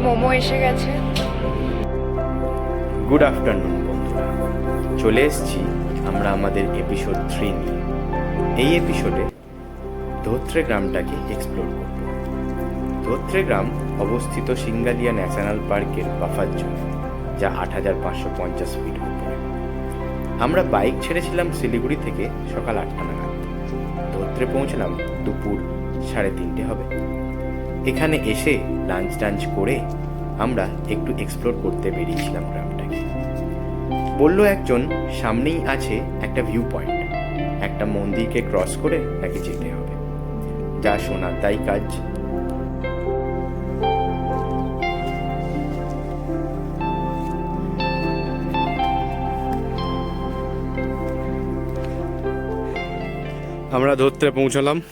মোমো এসে গেছে। Good afternoon বন্ধুরা। চলে এসেছি আমরা আমাদের এপিসোড থ্রি নিয়ে। এই এপিসোডে ধোত্রে গ্রামটাকে এক্সপ্লোর করব। ধোত্রে গ্রাম অবস্থিত সিঙ্গালিয়া ন্যাশনাল পার্কের বাফার জন্য যা আট হাজার পাঁচশো পঞ্চাশ ফিট উপরে। আমরা বাইক ছেড়েছিলাম শিলিগুড়ি থেকে সকাল আটটা নাগাদ। ধোত্রে পৌঁছলাম দুপুর সাড়ে তিনটে হবে। এখানে এসে লাঞ্চ টাঞ্চ করে আমরা একটু এক্সপ্লোর করতে বেরিয়েছিলাম গ্রামটাকে। বলল একজন, সামনেই আছে একটা ভিউ পয়েন্ট একটা মন্দিরকে ক্রস করে নাকি যেতে হবে। যা শোনা তাই কাজ। আমরা ধরতে পৌঁছলাম।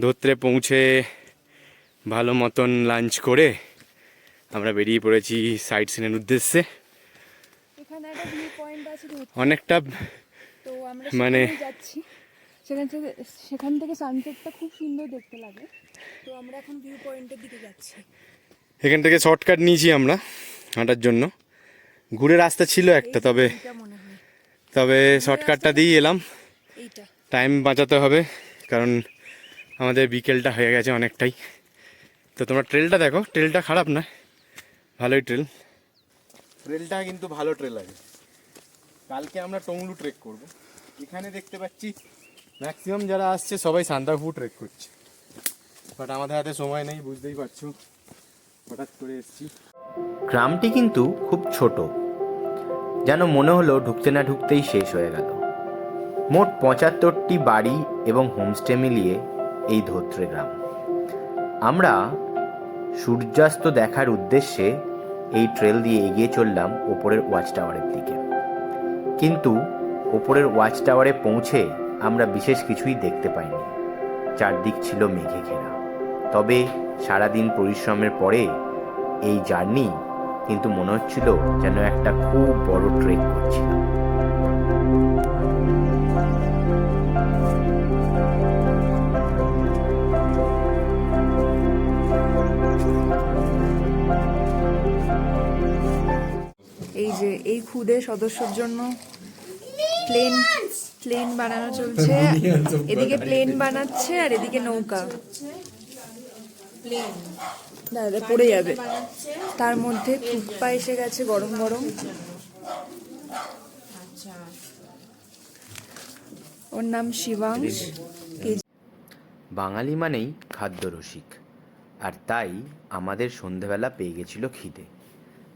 ধরতে পৌঁছে ভালো মতন লাঞ্চ করে আমরা বেরিয়ে পড়েছি সাইট সিনের উদ্দেশ্যে। অনেকটা মানে- সেখান থেকে সেখান থেকে সানসেটটা খুব সুন্দর দেখতে লাগে। তো আমরা এখন ভিউ পয়েন্টের দিকে যাচ্ছি। এখান থেকে শর্টকাট নিয়েছি আমরা হাঁটার জন্য। ঘুরে রাস্তা ছিল একটা তবে তবে শর্টকাটটা দিয়ে এলাম। টাইম বাঁচাতে হবে কারণ আমাদের বিকেলটা হয়ে গেছে অনেকটাই। তো তোমরা ট্রেলটা দেখো। ট্রেলটা খারাপ না ভালোই ট্রেল ট্রেলটা কিন্তু ভালো ট্রেল আছে। কালকে আমরা টংলু ট্রেক করব। এখানে দেখতে পাচ্ছি ম্যাক্সিমাম যারা আসছে সবাই সান্দাফু ট্রেক করছে। বাট আমাদের হাতে সময় নেই বুঝতেই পারছ। হঠাৎ করে এসেছি। গ্রামটি কিন্তু খুব ছোট। যেন মনে হলো ঢুকতে না ঢুকতেই শেষ হয়ে গেল। মোট পঁচাত্তরটি বাড়ি এবং হোমস্টে মিলিয়ে এই ধোত্রে গ্রাম। আমরা সূর্যাস্ত দেখার উদ্দেশ্যে এই ট্রেল দিয়ে এগিয়ে চললাম ওপরের ওয়াচ টাওয়ারের দিকে। কিন্তু ওপরের ওয়াচ টাওয়ারে পৌঁছে আমরা বিশেষ কিছুই দেখতে পাইনি। চারদিক ছিল মেঘে ঘেরা। তবে সারাদিন পরিশ্রমের পরে এই জার্নি কিন্তু মনে হচ্ছিল যেন একটা খুব বড় ট্রেক করছিলাম খুদে সদস্যর জন্য প্লেন প্লেন বানানো চলছে। এদিকে প্লেন বানাচ্ছে আর এদিকে নৌকা। দাদা পড়ে যাবে। তার মধ্যে থুপ্পা এসে গেছে গরম গরম। ওর নাম শিবাংশ। কেজি বাঙালি মানেই খাদ্যরসিক। আর তাই আমাদের সন্ধেবেলা পেয়ে গেছিল খিদে।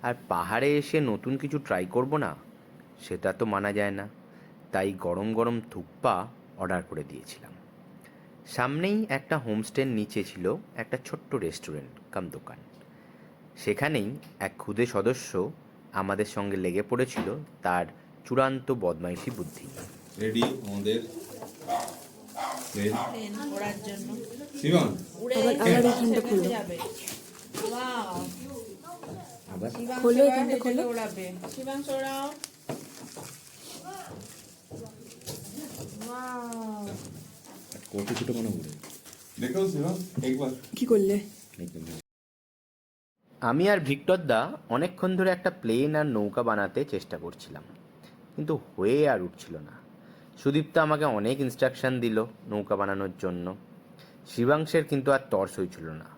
আর পাহাড়ে এসে নতুন কিছু ট্রাই করব না সেটা তো মানা যায় না। তাই গরম গরম থুপ্পা অর্ডার করে দিয়েছিলাম। সামনেই একটা হোমস্টের নিচে ছিল একটা ছোট্ট রেস্টুরেন্ট কাম দোকান। সেখানেই এক ক্ষুদে সদস্য আমাদের সঙ্গে লেগে পড়েছিল তার চূড়ান্ত বদমাইশি বুদ্ধি রেডি আমাদের জন্য শিবম উড়ে আবার আবার এখানটা খুলো যাবে ওয়াও খোলো, এখানটা খোলো। কত ছোট মনে উড়ে কি করলে? আমি আর ভিক্টর দা অনেকক্ষণ ধরে একটা প্লেন আর নৌকা বানাতে চেষ্টা করছিলাম কিন্তু হয়ে আর উঠছিল না। সুদীপ্তা আমাকে অনেক ইনস্ট্রাকশন দিল নৌকা বানানোর জন্য। শিবাংশের কিন্তু আর তর্স হয়েছিল না।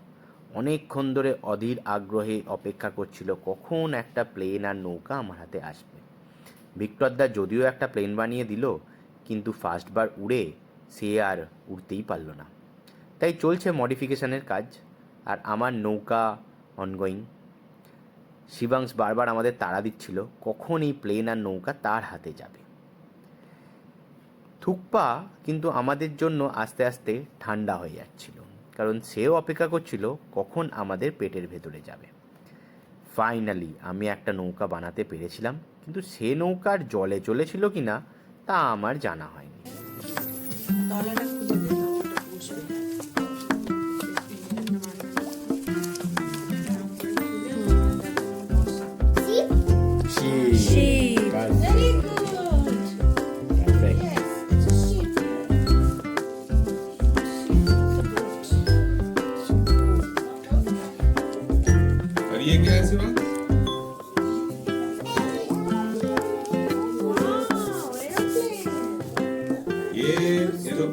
অনেকক্ষণ ধরে অধীর আগ্রহে অপেক্ষা করছিল, কখন একটা প্লেন আর নৌকা আমার হাতে আসবে? ভিক্টর দা যদিও একটা প্লেন বানিয়ে দিল, কিন্তু ফার্স্টবার উড়ে সে আর উড়তেই পারল না। তাই চলছে মডিফিকেশনের কাজ, আর আমার নৌকা অনগোয়িং শিবাংশ বারবার আমাদের তাড়া দিচ্ছিল, কখন এই প্লেন আর নৌকা তার হাতে যাবে? থুকপা কিন্তু আমাদের জন্য আস্তে আস্তে ঠান্ডা হয়ে যাচ্ছিল। কারণ সেও অপেক্ষা করছিল কখন আমাদের পেটের ভেতরে যাবে। ফাইনালি আমি একটা নৌকা বানাতে পেরেছিলাম, কিন্তু সে নৌকার জলে চলেছিল কিনা তা আমার জানা হয়নি।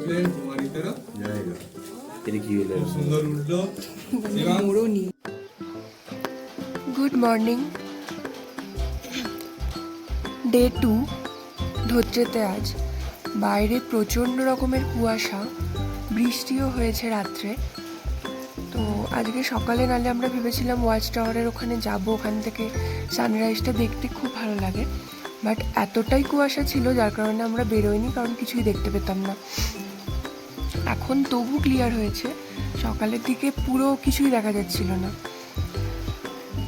উঠলে তোমার সুন্দর উঠল এবং গুড মর্নিং ডে টু ধৈর্যতে আজ। বাইরে প্রচণ্ড রকমের কুয়াশা। বৃষ্টিও হয়েছে রাত্রে। তো আজকে সকালে নালে আমরা ভেবেছিলাম ওয়াচ টাওয়ারের ওখানে যাব। ওখান থেকে সানরাইজটা দেখতে খুব ভালো লাগে। বাট এতটাই কুয়াশা ছিল যার কারণে আমরা বেরোইনি কারণ কিছুই দেখতে পেতাম না। এখন তবু ক্লিয়ার হয়েছে। সকালের দিকে পুরো কিছুই দেখা যাচ্ছিল না।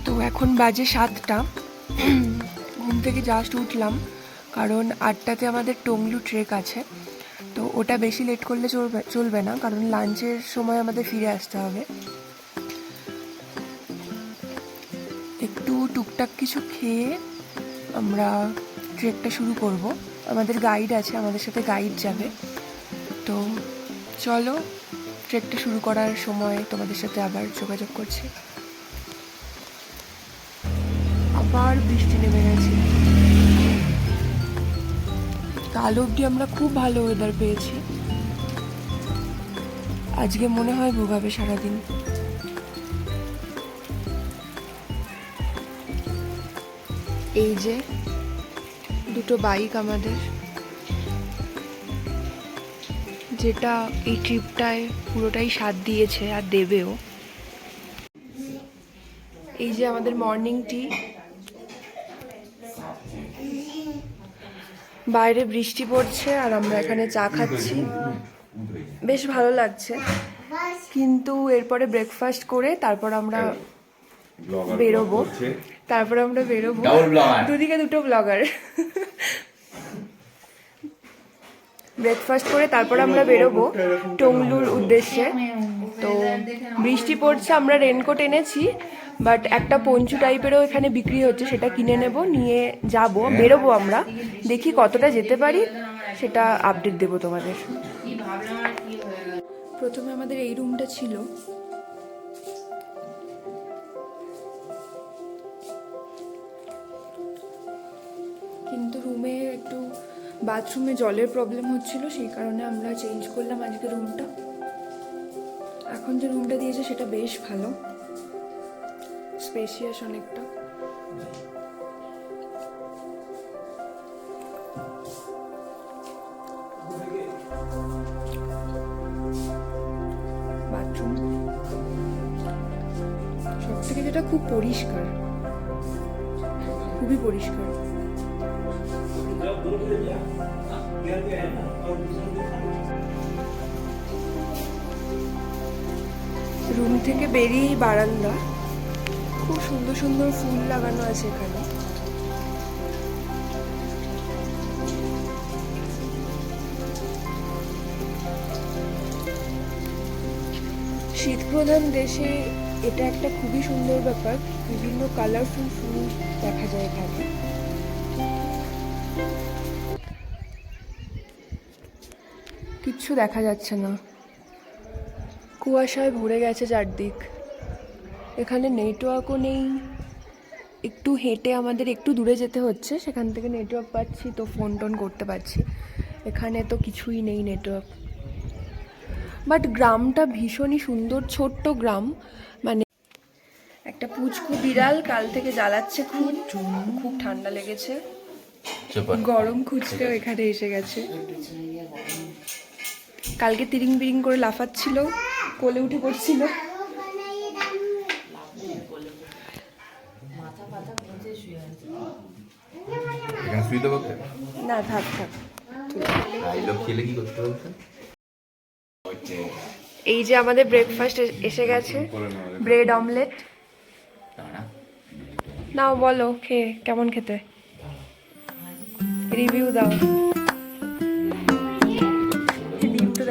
তো এখন বাজে সাতটা। ঘুম থেকে জাস্ট উঠলাম, কারণ আটটাতে আমাদের টংলু ট্রেক আছে। তো ওটা বেশি লেট করলে চলবে চলবে না, কারণ লাঞ্চের সময় আমাদের ফিরে আসতে হবে। একটু টুকটাক কিছু খেয়ে আমরা ট্রেকটা শুরু করব। আমাদের গাইড আছে, আমাদের সাথে গাইড যাবে। তো চলো, ট্রেকটা শুরু করার সময় তোমাদের সাথে আবার যোগাযোগ করছি। আবার বৃষ্টি নেমে গেছে। কাল অবধি আমরা খুব ভালো ওয়েদার পেয়েছি। আজকে মনে হয় ভোগাবে সারাদিন। এই যে, দুটো বাইক আমাদের। যেটা এই ট্রিপটায় পুরোটাই সাথ দিয়েছে আর দেবেও। এই যে আমাদের মর্নিং টি বাইরে বৃষ্টি পড়ছে আর আমরা এখানে চা খাচ্ছি। বেশ ভালো লাগছে। কিন্তু এরপরে ব্রেকফাস্ট করে তারপর আমরা বেরোবো। তারপর আমরা বেরোবো। দুদিকে দুটো ব্লগার ব্রেকফাস্ট করে তারপর আমরা বেরোবো টংলুর উদ্দেশ্যে। তো বৃষ্টি পড়ছে আমরা রেনকোট এনেছি বাট একটা পঞ্চু টাইপেরও এখানে বিক্রি হচ্ছে সেটা কিনে নেব নিয়ে যাব বেরোবো আমরা দেখি কতটা যেতে পারি সেটা আপডেট দেবো তোমাদের। প্রথমে আমাদের এই রুমটা ছিল। কিন্তু রুমে একটু বাথরুমে জলের প্রবলেম হচ্ছিল, সেই কারণে আমরা চেঞ্জ করলাম আজকে রুমটা এখন যে রুমটা দিয়েছে, সেটা বেশ ভালো। স্পেশিয়াস অনেকটা। বাথরুম সব থেকে যেটা খুব পরিষ্কার, খুবই পরিষ্কার। রুম থেকে বেরিয়েই বারান্দা। খুব সুন্দর সুন্দর ফুল লাগানো আছে এখানে। শীতপ্রধান দেশে এটা একটা খুবই সুন্দর ব্যাপার। বিভিন্ন কালারফুল ফুল দেখা যায় এখানে। কিচ্ছু দেখা যাচ্ছে না। কুয়াশায় ভরে গেছে চারদিক। এখানে নেটওয়ার্কও নেই। একটু হেঁটে আমাদের একটু দূরে যেতে হচ্ছে। সেখান থেকে নেটওয়ার্ক পাচ্ছি তো ফোন টোন করতে পারছি। এখানে তো কিছুই নেই নেটওয়ার্ক বাট গ্রামটা ভীষণই সুন্দর ছোট্ট গ্রাম। মানে একটা পুচকু বিড়াল কাল থেকে জ্বালাচ্ছে খুব। খুব ঠান্ডা লেগেছে। গরম খুঁজতেও এখানে এসে গেছে। কালকে তিরিং বিরিং করে লাফাচ্ছিল কোলে উঠে পড়ছিল। না থাক থাক। এই যে আমাদের ব্রেকফাস্ট এসে গেছে ব্রেড অমলেট নাও বলো খেয়ে কেমন খেতে? রিভিউ দাও।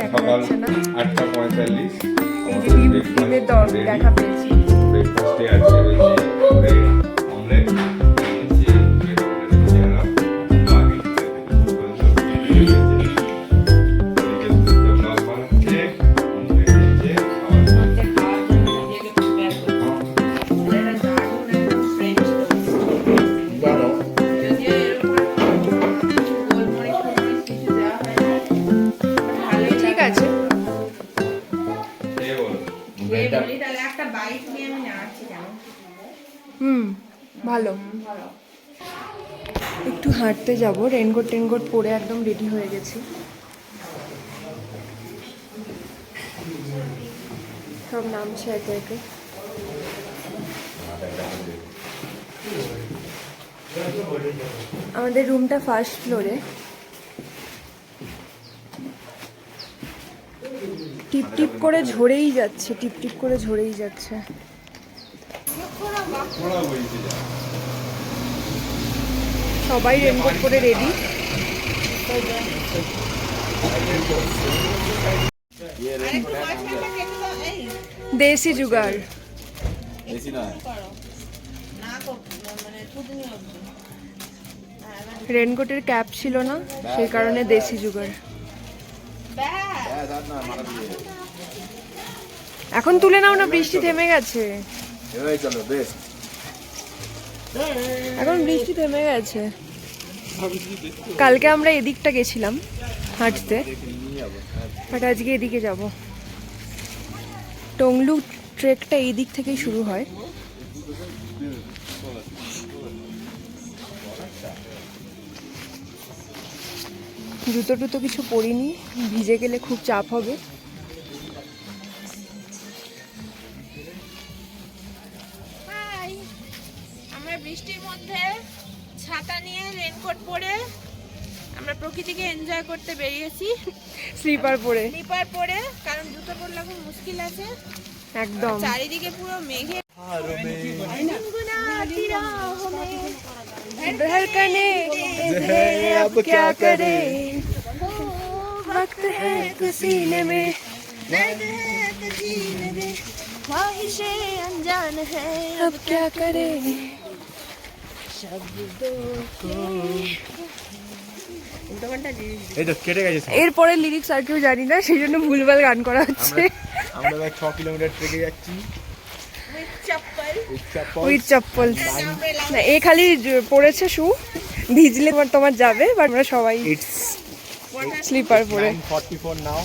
দেখা যাচ্ছে না। আটটা পঁয়তাল্লিশ। এই যে ডিম দেখা পেয়েছি। ব্রেকফাস্টে আছে অমলেট যাব রেনকোট টেনকোট পরে একদম রেডি হয়ে গেছি। সব নামছে একে একে। আমাদের রুমটা ফার্স্ট ফ্লোরে টিপ টিপ করে ঝরেই যাচ্ছে, টিপ টিপ করে ঝরেই যাচ্ছে। সবাই রেনকোট করে রেডি দেশি অবধি রেনকোটের ক্যাপ ছিল না, সেই কারণে দেশি জুগাড় এখন তুলে নাও না, বৃষ্টি থেমে গেছে। চলো, বেশ। এখন বৃষ্টি থেমে গেছে। কালকে আমরা এদিকটা গেছিলাম হাঁটতে বাট আজকে এদিকে যাব। টংলু ট্রেকটা এই দিক থেকেই শুরু হয়। জুতো টুতো কিছু পরিনি, ভিজে গেলে খুব চাপ হবে। স্লিপার পরে স্লিপার পরে কারণ জুতো পরলে খুব মুশকিল আছে একদম চারিদিকে পুরো মেঘে धड़कने है अब क्या करे वक्त है तो सीने में ख्वाहिशें अनजान है अब क्या करे এই তো কেটে গেছে সব। এরপরে লিরিক্স আর কেউ জানি না সেই জন্য ভুলভাল গান করা হচ্ছে। আমরা ছ কিলোমিটার ট্রেকে যাচ্ছি। এ খালি পড়েছে শু। ভিজলে তোমার তোমার যাবে বাট আমরা সবাই স্লিপার পরে নাও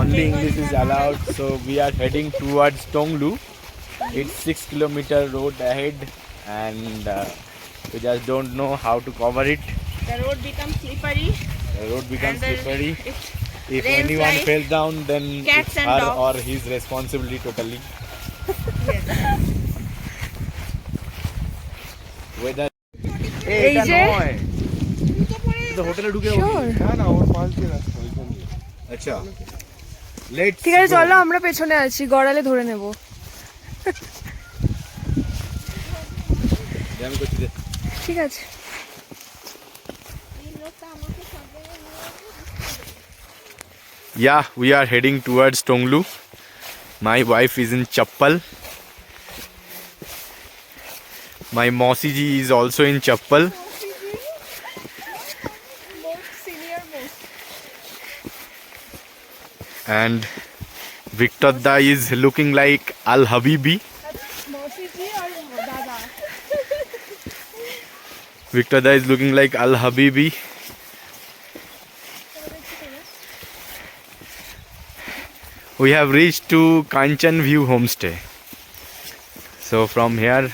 Only English is allowed, so we are heading towards Tonglu. It's six kilometer road ahead, and uh, we just don't know how to cover it. the road becomes slippery The road becomes the- slippery. it If anyone like falls down, then cats it's her dogs. or his responsibility totally. Weather. এই যে হোটেলে ঢুকে Sure. না না ওর পাশ দিয়ে রাস্তা আচ্ছা late ঠিক আছে চলো আমরা পেছনে আছি গড়ালে ধরে নেব ঠিক আছে Yeah, we are heading towards Tonglu. My wife is in Chappal. My Mosi ji is also in Chappal. And Victor Da is looking like Al Habibi. Victor Da is looking like Al Habibi. we have reached to Kanchan View Homestay. So from here,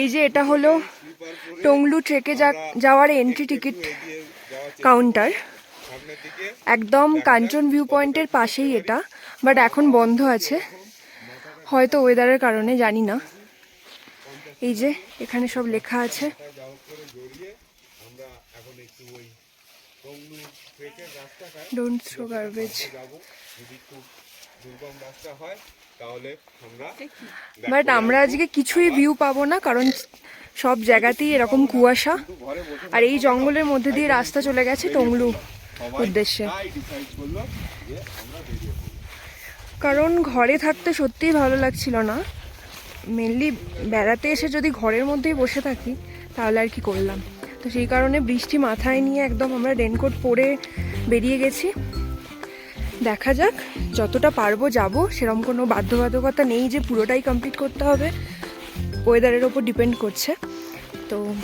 এই যে এটা হলো টংলু ট্রেকে যাওয়ার entry ticket counter একদম কাঞ্চন view পয়েন্টের পাশেই এটা but এখন বন্ধ আছে। হয়তো ওয়েদারের কারণে জানি না। এই যে এখানে সব লেখা আছে। ডোন্ট থ্রো গার্বেজ বাট আমরা আজকে কিছুই ভিউ পাবো না কারণ সব জায়গাতেই এরকম কুয়াশা। আর এই জঙ্গলের মধ্যে দিয়ে রাস্তা চলে গেছে টংলু উদ্দেশ্যে। কারণ ঘরে থাকতে সত্যিই ভালো লাগছিল না। মেনলি বেড়াতে এসে যদি ঘরের মধ্যেই বসে থাকি তাহলে আর কি করলাম। তো সেই কারণে বৃষ্টি মাথায় নিয়ে একদম আমরা রেনকোট পরে বেরিয়ে গেছি। দেখা যাক যতটা পারব যাব সেরকম কোনো বাধ্যবাধকতা নেই যে পুরোটাই কমপ্লিট করতে হবে। ওয়েদারের ওপর ডিপেন্ড করছে। তো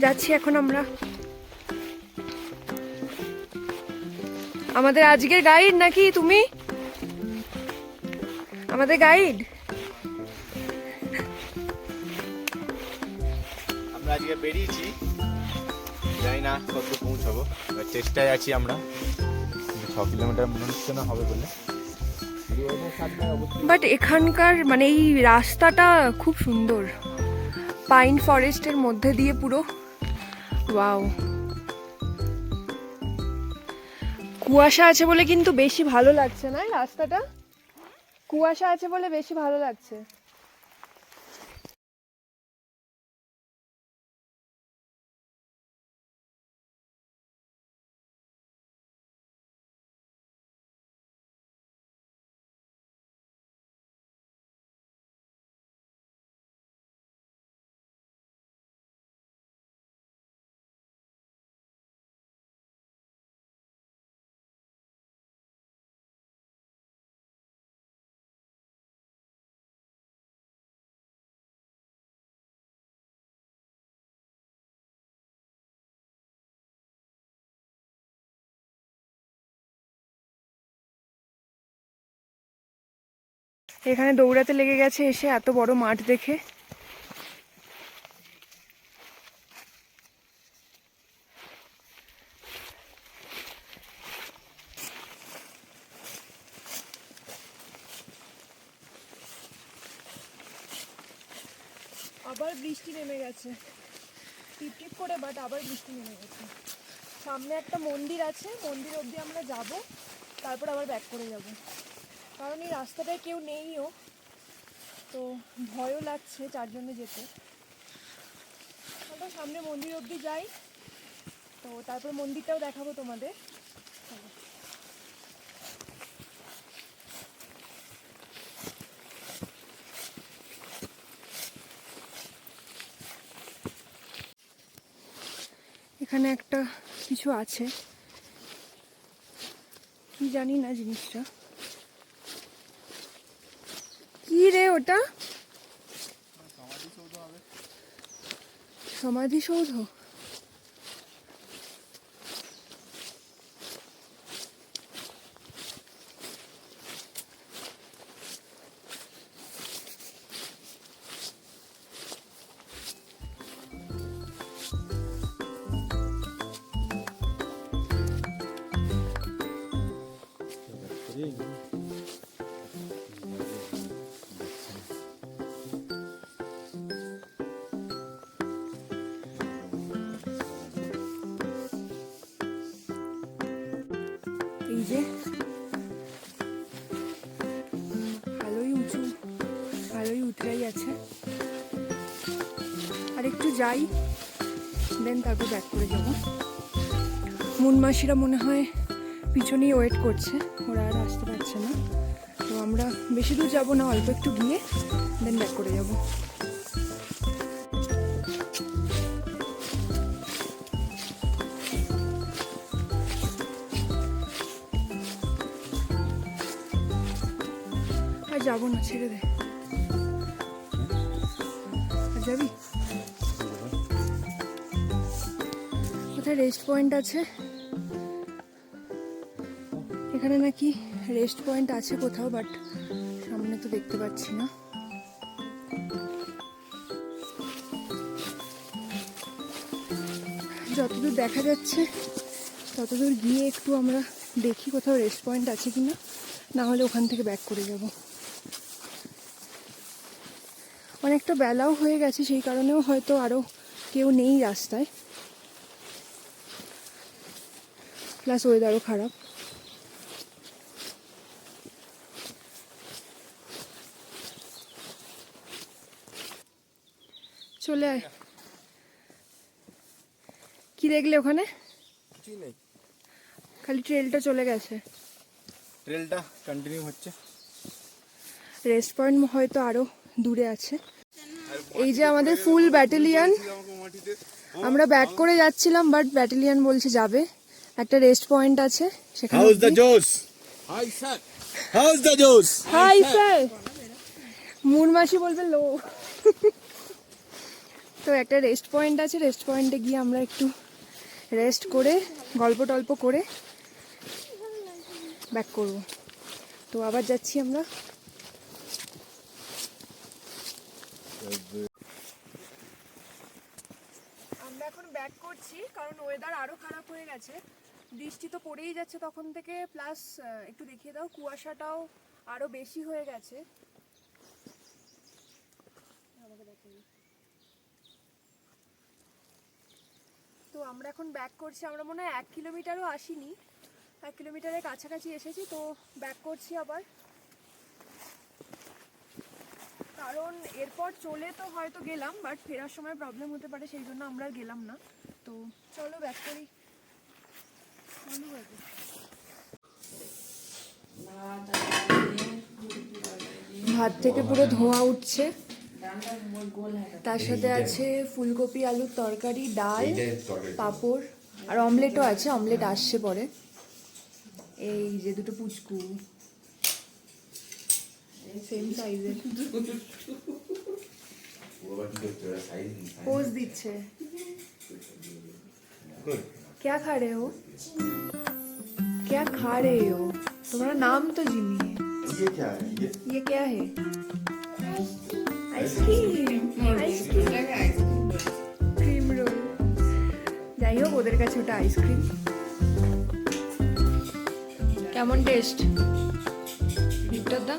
যাচ্ছি এখন আমরা। আমাদের আজকের গাইড নাকি তুমি? আমাদের গাইড? আমরা আজকে বেরিয়েছি। জানি না কত পৌঁছাবো চেষ্টায় আছি আমরা। ছ কিলোমিটার মনে হচ্ছে না হবে বলে বাট এখানকার মানে এই রাস্তাটা খুব সুন্দর। পাইন ফরেস্টের মধ্যে দিয়ে পুরো। ওয়াও কুয়াশা আছে বলে কিন্তু বেশি ভালো লাগছে না রাস্তাটা? কুয়াশা আছে বলে বেশি ভালো লাগছে। এখানে দৌড়াতে লেগে গেছে এসে এত বড় মাঠ দেখে। আবার বৃষ্টি নেমে গেছে। টিপ টিপ করে বাট আবার বৃষ্টি নেমে গেছে। সামনে একটা মন্দির আছে, মন্দির অবধি আমরা যাব, তারপর আবার ব্যাক করে যাব। কারণ এই রাস্তাটায় কেউ নেইও, তো ভয়ও লাগছে চারজনে যেতে। আমরা সামনে মন্দির অবধি যাই, তো তারপর মন্দিরটাও দেখাবো তোমাদের। এখানে একটা কিছু আছে। কি জানি না জিনিসটা। কি রে ওটা সমাধিসৌধ যাই দেন তারপর ব্যাক করে যাব। মুন মাসিরা মনে হয় পিছনেই ওয়েট করছে, ওরা আর আসতে পারছে না। তো আমরা বেশি দূর যাব না, অল্প একটু গিয়ে দেন ব্যাক করে যাব। আর যাব না, ছেড়ে দে। রেস্ট পয়েন্ট আছে। এখানে নাকি রেস্ট পয়েন্ট আছে কোথাও বাট সামনে তো দেখতে পাচ্ছি না। যতদূর দেখা যাচ্ছে, ততদূর গিয়ে একটু আমরা দেখি কোথাও রেস্ট পয়েন্ট আছে কিনা, না হলে ওখান থেকে ব্যাক করে যাব। অনেকটা বেলাও হয়ে গেছে, সেই কারণেও হয়তো আরও কেউ নেই রাস্তায়। প্লাস ওয়েদারও খারাপ। চলে আয়। কি দেখলে ওখানে? কিছুই নেই। খালি ট্রেলটা চলে গেছে। ট্রেলটা কন্টিনিউ হচ্ছে। রেস্ট পয়েন্ট হয়তো আরও দূরে আছে। এই যে আমাদের ফুল ব্যাটালিয়ান আমরা ব্যাক করে যাচ্ছিলাম বাট ব্যাটালিয়ান বলছে যাবে। একটা রেস্ট পয়েন্ট আছে সেখানে হাউস দ্য জোস হাউস দ্য জোস হাই স্যার মুনমাসি বলবে লো। তো একটা রেস্ট পয়েন্ট আছে রেস্ট পয়েন্টে গিয়ে আমরা একটু রেস্ট করে গল্প টল্প করে ব্যাক করব। তো আবার যাচ্ছি আমরা। আমরা এখন ব্যাক করছি কারণ ওয়েদার আরও খারাপ হয়ে গেছে। বৃষ্টি তো পড়েই যাচ্ছে তখন থেকে প্লাস একটু দেখিয়ে দাও, কুয়াশাটাও আরও বেশি হয়ে গেছে। তো আমরা এখন ব্যাক করছি, আমরা মনে হয় এক কিলোমিটারও আসিনি। এক কিলোমিটারের কাছাকাছি এসেছি, তো ব্যাক করছি আবার। কারণ এরপর চলে তো হয়তো গেলাম বাট ফেরার সময় প্রবলেম হতে পারে, সেই জন্য আমরা গেলাম না। তো চলো ব্যাক করি। ভাত আর ডিম, ভাত থেকে পুরো ধোঁয়া উঠছে ডালটা গোল হয় তার সাথে আছে ফুলকপি আলুর তরকারি ডাল পাঁপড় আর অমলেটও আছে অমলেট আসছে পরে এই যে দুটো পুচকু সেম সাইজের পোজ দিচ্ছে क्या खा रहे हो क्या खा रहे हो तुम्हारा नाम तो जिमी है ये क्या है ये ये क्या है आइसक्रीम आइसक्रीम ক্রিম রোল যাই হোক ওদের কাছে ওটা আইসক্রিম কেমন টেস্ট ভিক্টর দা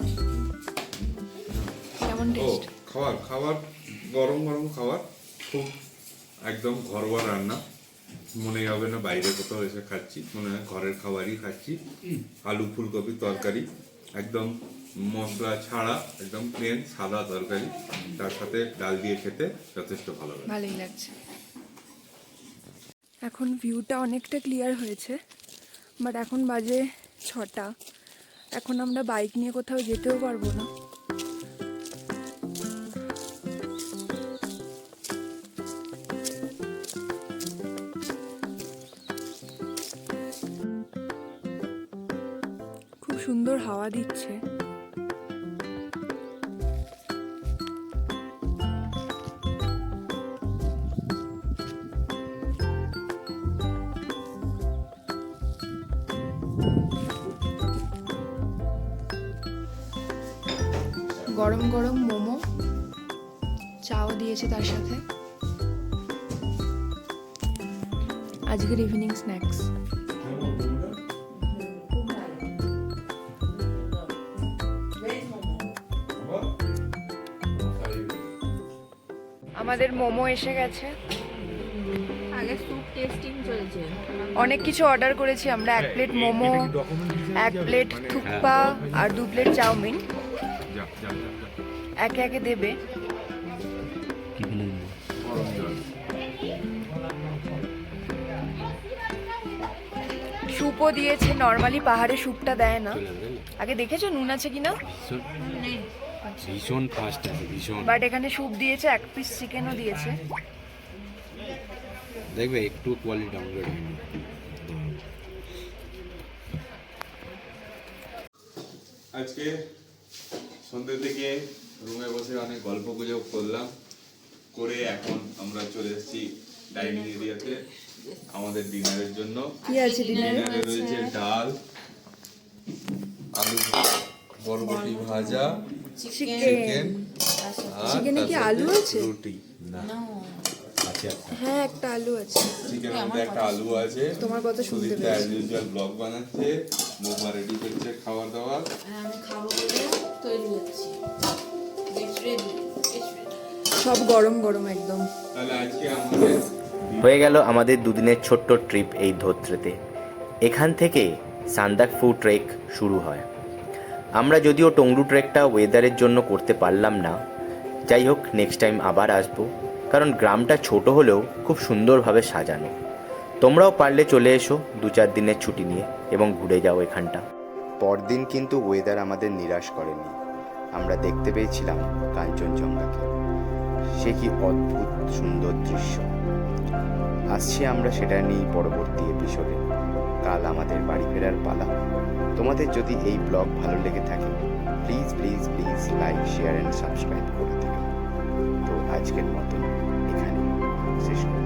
কেমন ও টেস্ট খাবার খাবার গরম গরম খাবার খুব একদম ঘরোয়া রান্না মনে হবে না, বাইরে কোথাও এসে খাচ্ছি, মনে হয় ঘরের খাবারই খাচ্ছি। আলু ফুলকপি তরকারি, একদম মশলা ছাড়া, একদম প্লেন সাদা তরকারি, তার সাথে ডাল দিয়ে খেতে যথেষ্ট ভালো লাগে। ভালোই লাগছে। এখন ভিউটা অনেকটা ক্লিয়ার হয়েছে বাট এখন বাজে ছটা। এখন আমরা বাইক নিয়ে কোথাও যেতেও পারব না। হাওয়া দিচ্ছে। গরম গরম মোমো চাও দিয়েছে তার সাথে। আজকের ইভিনিং স্ন্যাক্স আমাদের মোমো এসে গেছে। আগে স্যুপ টেস্টিং চলছে। অনেক কিছু অর্ডার করেছি আমরা এক প্লেট মোমো এক প্লেট থুকপা আর দু প্লেট চাউমিন। একে একে দেবে। স্যুপও দিয়েছে নর্মালি পাহাড়ে স্যুপটা দেয় না। আগে দেখেছ? নুন আছে কিনা? ভীষণ ফাস্ট আছে ভীষণ। বাট এখানে স্যুপ দিয়েছে এক পিস চিকেনও দিয়েছে। দেখবে একটু কোয়ালিটি ডাউনগ্রেড হয়নি। আজকে সন্ধ্যে থেকে রুমে বসে অনেক গল্প গুজব করলাম। করে এখন আমরা চলে এসেছি ডাইনিং এরিয়াতে আমাদের ডিনারের জন্য। কি আছে ডিনারে ডিনারে রয়েছে ডাল আলু বরবটি ভাজা চিকেন চিকেন চিকেনে কি আলু আছে? রুটি। না হ্যাঁ একটা আলু আছে। চিকেনের মধ্যে একটা আলু আছে। তোমার কথা শুনতে পেয়েছি। অ্যাজ ইউজুয়াল ব্লগ বানাচ্ছে। রেডি করছে খাবার দাবার আমি খাব বলে তৈরি হচ্ছি। সব গরম গরম একদম। তাহলে আজকে আমাদের হয়ে গেল আমাদের দুদিনের ছোট্ট ট্রিপ এই ধোত্রেতে। এখান থেকে সান্দাকফু ট্রেক শুরু হয়। আমরা যদিও টংরু ট্রেকটা ওয়েদারের জন্য করতে পারলাম না, যাই হোক নেক্সট টাইম আবার আসব, কারণ গ্রামটা ছোট হলেও খুব সুন্দরভাবে সাজানো। তোমরাও পারলে চলে এসো দু চার দিনের ছুটি নিয়ে এবং ঘুরে যাও এখানটা। পরদিন কিন্তু ওয়েদার আমাদের নিরাশ করেনি। আমরা দেখতে পেয়েছিলাম কাঞ্চনজঙ্ঘাকে। সে কি অদ্ভুত সুন্দর দৃশ্য। আসছি আমরা সেটা নিয়েই পরবর্তী এপিসোডে কাল আমাদের বাড়ি ফেরার পালা। তোমাদের যদি এই ব্লগ ভালো লেগে থাকে please please please like share and subscribe করে দিও। তো আজকের মতো এখানে শেষ করছি।